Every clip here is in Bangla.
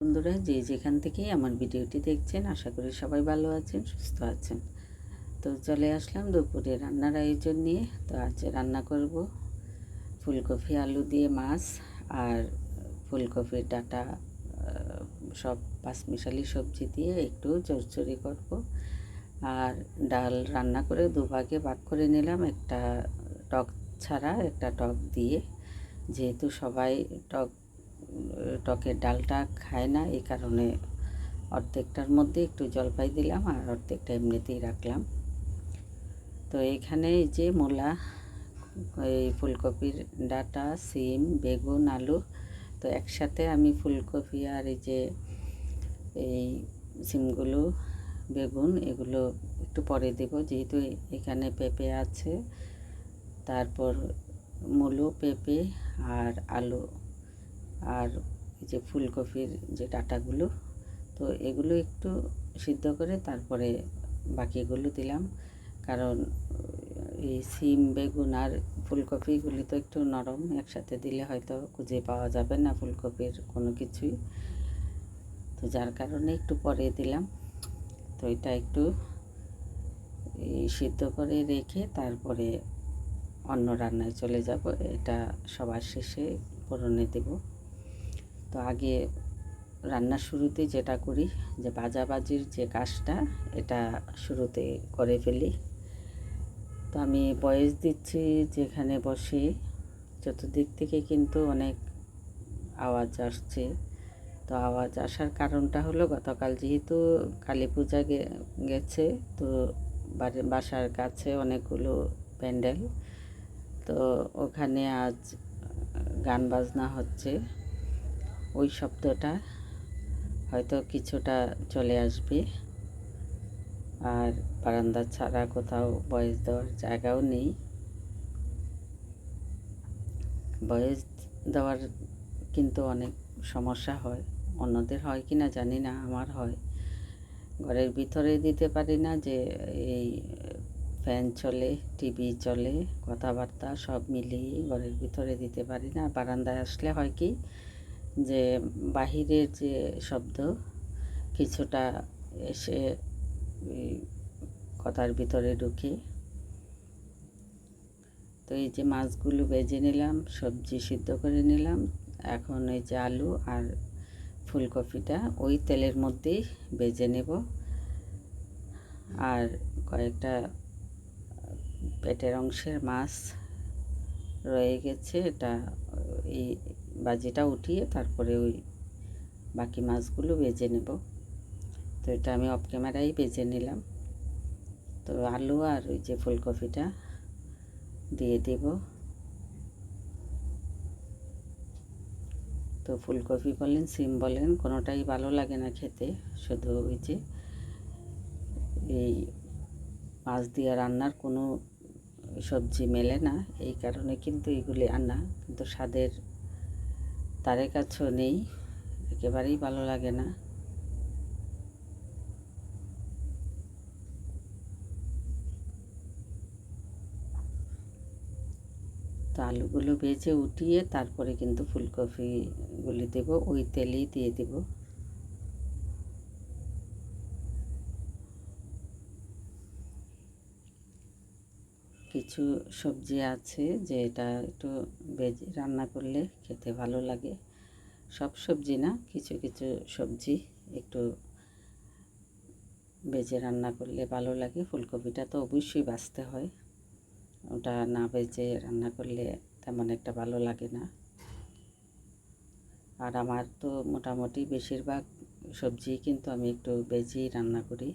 বন্ধুরা, যে যেখান থেকেই আমার ভিডিওটি দেখছেন, আশা করি সবাই ভালো আছেন, সুস্থ আছেন। তো চলে আসলাম দুপুরে রান্নার আয়োজন নিয়ে। তো আজ রান্না করব ফুলকপি, আলু দিয়ে মাছ আর ফুলকপির ডাটা সব পাঁচমিশালি সবজি দিয়ে একটু চচ্চড়ি করব। আর ডাল রান্না করে দুভাগে ভাগ করে নিলাম। একটা টক ছাড়া একটা টক দিয়ে। যেহেতু সবাই টক টকের ডালটা খায় না, এই কারণে অর্ধেকটার মধ্যে একটু জলপাই দিলাম আর অর্ধেকটা এমনিতেই রাখলাম। তো এখানে যে মূলা, এই ফুলকপির ডাটা, সিম, বেগুন, আলু, তো একসাথে আমি ফুলকপি আর এই যে এই সিমগুলো, বেগুন এগুলো একটু পরে দেব, যেহেতু এখানে পেঁপে আছে। তারপর মূলো, পেঁপে আর আলু আর যে ফুলকপির যে ডাটাগুলো, তো এগুলো একটু সিদ্ধ করে তারপরে বাকিগুলো দিলাম। কারণ এই সিম, বেগুন আর ফুলকপিগুলি তো একটু নরম, একসাথে দিলে হয়তো খুঁজে পাওয়া যাবে না ফুলকপির কোনো কিছুই। তো যার কারণে একটু পরে দিলাম। তো এটা একটু এই সিদ্ধ করে রেখে তারপরে অন্য রান্নায় চলে যাব। এটা সবার শেষে ফোড়নে দেব। তো আগে রান্নার শুরুতে যেটা করি, যে বাজাবাজির যে কাজটা, এটা শুরুতে করে ফেলি। তো আমি বয়স দিচ্ছি যেখানে বসে। চতুর্দিক থেকে কিন্তু অনেক আওয়াজ আসছে। তো আওয়াজ আসার কারণটা হলো, গতকাল যেহেতু কালী পূজা গেছে, তো বাসার কাছে অনেকগুলো প্যান্ডেল। তো ওখানে আজ গান বাজনা হচ্ছে। ওই শব্দটা হয়তো কিছুটা চলে আসবে। আর বারান্দা ছাড়া কোথাও বয়স দেওয়ার জায়গাও নেই। বয়স দেওয়ার কিন্তু অনেক সমস্যা হয়। অন্যদের হয় কি না জানি না, আমার হয়। ঘরের ভিতরে দিতে পারি না যে এই ফ্যান চলে, টিভি চলে, কথাবার্তা সব মিলিয়ে ঘরের ভিতরে দিতে পারি না। বারান্দায় আসলে হয় কি যে বাহিরের যে শব্দ কিছুটা এসে কথার ভিতরে ঢুকে। তো এই যে মাছগুলো বেজে নিলাম, সবজি সিদ্ধ করে নিলাম। এখন এই যে আলু আর ফুলকপিটা ওই তেলের মধ্যেই বেজে নেব। আর কয়েকটা পেটের অংশের মাছ রয়ে গেছে। এটা এই বাজিটা উঠিয়ে তারপরে ওই বাকি মাছগুলো বেজে নেব। তো এটা আমি অফ ক্যামেরাই বেজে নিলাম। তো আলু আর ওই যে ফুলকপিটা দিয়ে দেব। তো ফুলকপি বলেন, সিম বলেন, কোনোটাই ভালো লাগে না খেতে। শুধু ওই যে এই মাছ দিয়ে রান্নার কোনো সবজি মেলে না, এই কারণে কিন্তু এগুলি আনা, কিন্তু স্বাদের তারের কাছেও নেই, একেবারেই ভালো লাগে না। তো আলুগুলো ভেজে উঠিয়ে তারপরে কিন্তু ফুলকপিগুলি দেব, ওই তেলেই দিয়ে দেব। কিছু সবজি আছে যে এটা একটু ভেজে রান্না করলে খেতে ভালো লাগে। সব সবজি না, কিছু কিছু সবজি একটু ভেজে রান্না করলে ভালো লাগে। ফুলকপিটা তো অবশ্যই বাঁচতে হয়। ওটা না ভেজে রান্না করলে তেমন একটা ভালো লাগে না। আর আমার তো মোটামুটি বেশিরভাগ সবজি কিন্তু আমি একটু ভেজেই রান্না করি।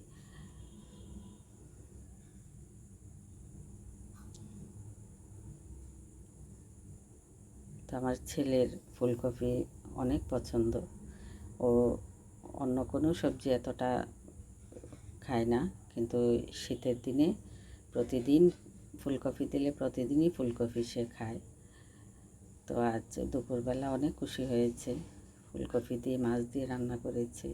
তো আমার ছেলের ফুলকপি অনেক পছন্দ। ও অন্য কোনো সবজি এতটা খায় না, কিন্তু শীতের দিনে প্রতিদিন ফুলকপি দিলে প্রতিদিনই ফুলকপি সে খায়। তো আজ দুপুরবেলা অনেক খুশি হয়েছে, ফুলকপি দিয়ে মাছ দিয়ে রান্না করেছি।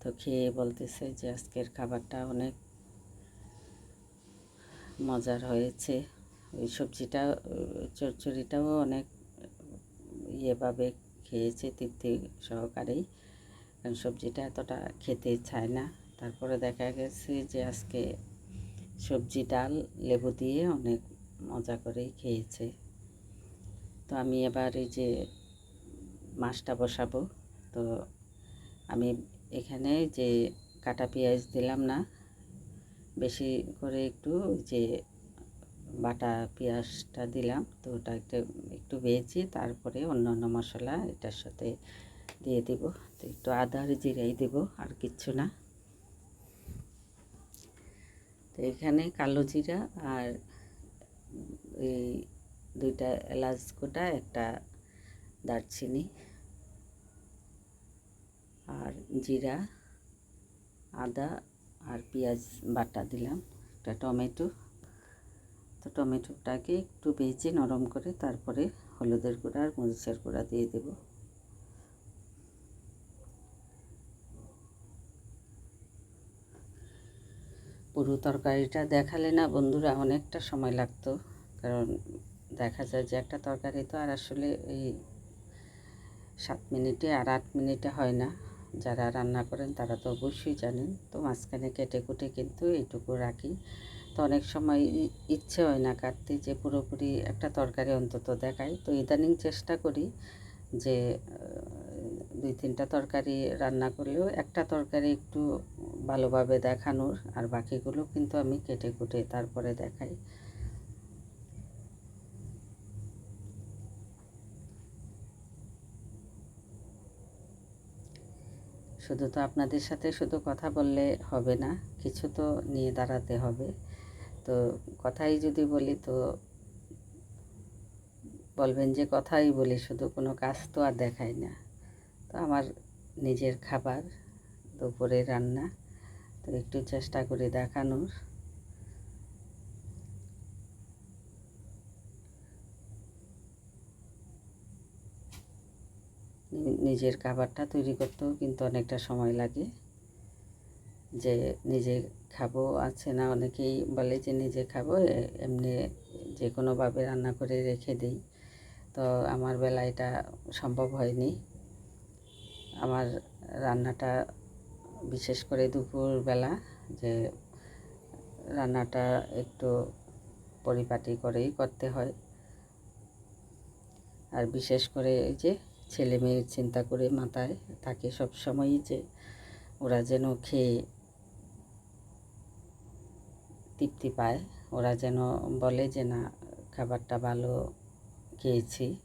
তো খেয়ে বলতেছে যে আজকের খাবারটা অনেক মজার হয়েছে। ওই সবজিটা চচ্চড়িটাও অনেক ইয়েভাবে খেয়েছে, তৃপ্তি সহকারেই। কারণ সবজিটা এতটা খেতে চায় না। তারপরে দেখা গেছে যে আজকে সবজি, ডাল, লেবু দিয়ে অনেক মজা করেই খেয়েছে। তো আমি এবার এই যে মাছটা বসাবো। তো আমি এখানে যে কাটা পেঁয়াজ দিলাম না, বেশি করে একটু যে বাটা পেঁয়াজটা দিলাম, তো ওটা একটু একটু ভেজে তারপরে অন্য অন্য মশলা এটার সাথে দিয়ে দেব। তো একটু আদা আর জিরাই দেব, আর কিচ্ছু না। তো এখানে কালো জিরা আর এই দুইটা এলাচ গোটা, একটা দারচিনি আর জিরা, আদা আর পেঁয়াজ বাটা দিলাম, একটা টমেটো। তো টমেটোটাকে একটু ভেজে নরম করে তারপরে হলুদের গুঁড়া আর মরিচের গুঁড়া দিয়ে দেব। পুরো তরকারিটা দেখালে না বন্ধুরা অনেকটা সময় লাগতো, কারণ দেখা যায় যে একটা তরকারি তো আর আসলে এই সাত মিনিটে আর আট মিনিটে হয় না। যারা রান্না করেন তারা তো অবশ্যই জানেন। তো মাঝখানে কেটে কুটে কিন্তু এইটুকু রাখি। তো অনেক সময় ইচ্ছে হয় না কাটতে যে পুরোপুরি একটা তরকারি অন্তত দেখাই। তো ইদানিং চেষ্টা করি যে দুই তিনটা তরকারি রান্না করলেও একটা তরকারি একটু ভালোভাবে দেখানোর আর বাকিগুলো কিন্তু আমি কেটে কুটে তারপরে দেখাই। শুধু তো আপনাদের সাথে শুধু কথা বললে হবে না, কিছু তো নিয়ে দাঁড়াতে হবে। তো কথাই যদি বলি তো বলবেন যে কথাই বলি, শুধু কোনো কাজ তো আর দেখাই না। তো আমার নিজের খাবার, দুপুরে রান্না, তো একটু চেষ্টা করে দেখানোর। নিজের খাবারটা তৈরি করতেও কিন্তু অনেকটা সময় লাগে। যে নিজে খাব আছে না অনেকেই বলে যে নিজে খাব এমনি যে কোনোভাবে রান্না করে রেখে দিই। তো আমার বেলা এটা সম্ভব হয়নি। আমার রান্নাটা বিশেষ করে দুপুরবেলা যে রান্নাটা একটু পরিপাটি করেই করতে হয়। আর বিশেষ করে এই যে ছেলে মেয়ের চিন্তা করে মাথায় থাকে সব সময়ই যে ওরা যেন খেয়ে তৃপ্তি পায়। ওরা যেন বলে যে, না, খাবারটা ভালো খেয়েছি।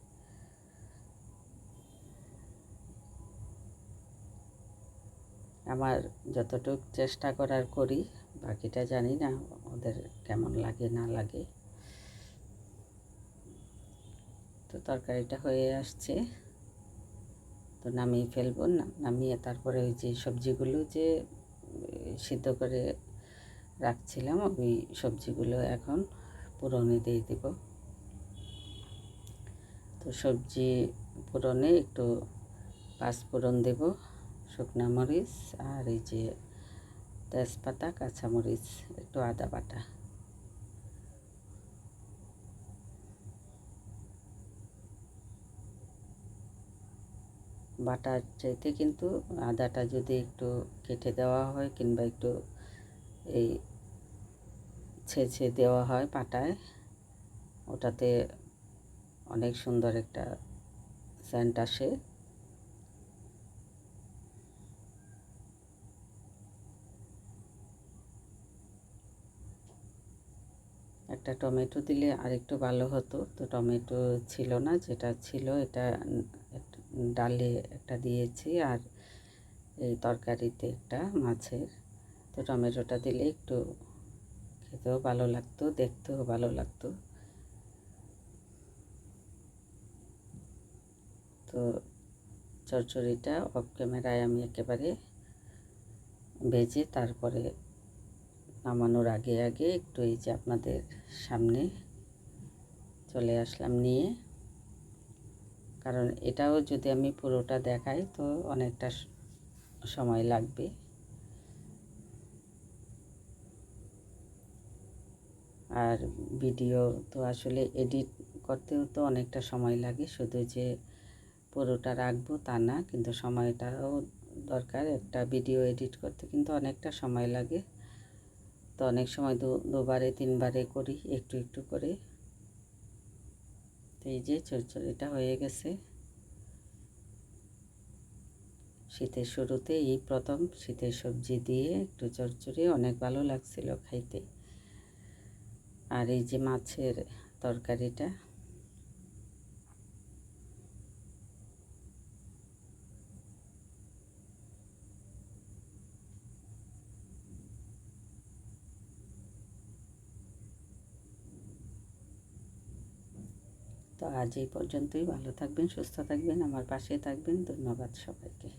আমার যতটুক চেষ্টা করার করি, বাকিটা জানি না ওদের কেমন লাগে, না লাগে। তো তরকারিটা হয়ে আসছে। তো নামিয়ে ফেলব না নামিয়ে তারপরে ওই যে সবজিগুলো যে সিদ্ধ করে রাখছিলাম ওই সবজিগুলো এখন পুরনে দিয়ে দেব। তো সবজি পুরনে একটু পাঁচ পুরন দেব, শুকনা মরিচ আর এই যে তেজপাতা কাঁচামরিচ একটু আদা বাটা। বাটার চাইতে কিন্তু আদাটা যদি একটু কেটে দেওয়া হয় কিংবা একটু এই ছেঁচে দেওয়া হয় পাটায়। ওটাতে অনেক সুন্দর একটা সেন্ট আসে। একটা টমেটো দিলে আরেকটু ভালো হতো। তো টমেটো ছিল না, যেটা ছিল এটা ডালে একটা দিয়েছি আর এই তরকারিতে একটা মাছের। তো টমেটোটা দিলে একটু খেতেও ভালো লাগতো, দেখতেও ভালো লাগতো। তো চরচড়িটা অফ ক্যামেরায় আমি একেবারে ভেজে তারপরে নামানোর আগে আগে একটু এই যে আপনাদের সামনে চলে আসলাম নিয়ে। কারণ এটাও যদি আমি পুরোটা দেখাই তো অনেকটা সময় লাগবে। আর ভিডিও তো আসলে এডিট করতেও তো অনেকটা সময় লাগে। শুধু যে পুরোটা রাখব তা না, কিন্তু সময়টাও দরকার। একটা ভিডিও এডিট করতে কিন্তু অনেকটা সময় লাগে। তো অনেক সময় দুবারে, তিনবারে করি একটু একটু করে। তো এই যে চচ্চড়িটা হয়ে গেছে। শীতের শুরুতে এই প্রথম, শীতের সবজি দিয়ে একটু চচ্চড়ি অনেক ভালো লাগছিল খাইতে। আর এই যে মাছের তরকারিটা। তো আজ এই পর্যন্তই। ভালো থাকবেন, সুস্থ থাকবেন, আমার পাশে থাকবেন। ধন্যবাদ সবাইকে।